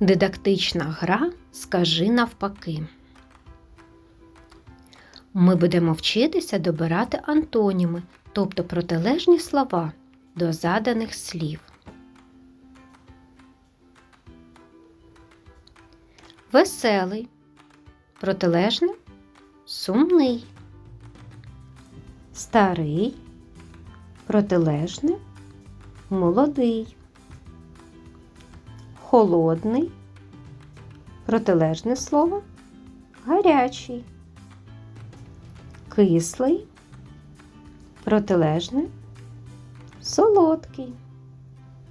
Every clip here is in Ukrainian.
Дидактична гра Скажи навпаки. Ми будемо вчитися добирати антоніми, тобто протилежні слова до заданих слів. Веселий. Протилежне сумний. Старий. Протилежне молодий. Холодний. Протилежне слово гарячий. Кислий. Протилежне солодкий.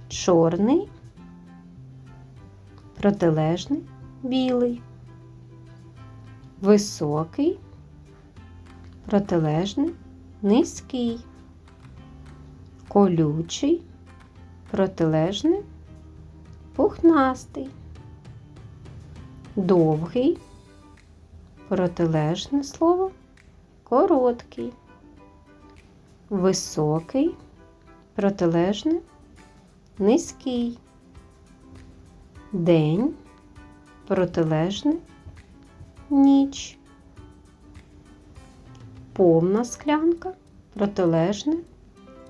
Чорний. Протилежне білий. Високий. Протилежне низький. Колючий. Протилежне пухнастий. Довгий. Протилежне слово короткий. Високий. Протилежне низький. День. Протилежне ніч. Повна склянка. Протилежне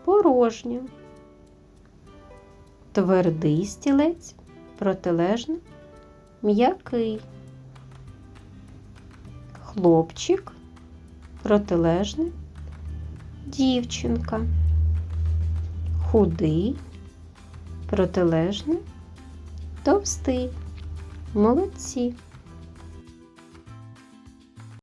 порожня. Твердий стілець. протилежний, м'який. Хлопчик. протилежний, дівчинка. Худий. протилежний, товстий. Молодці.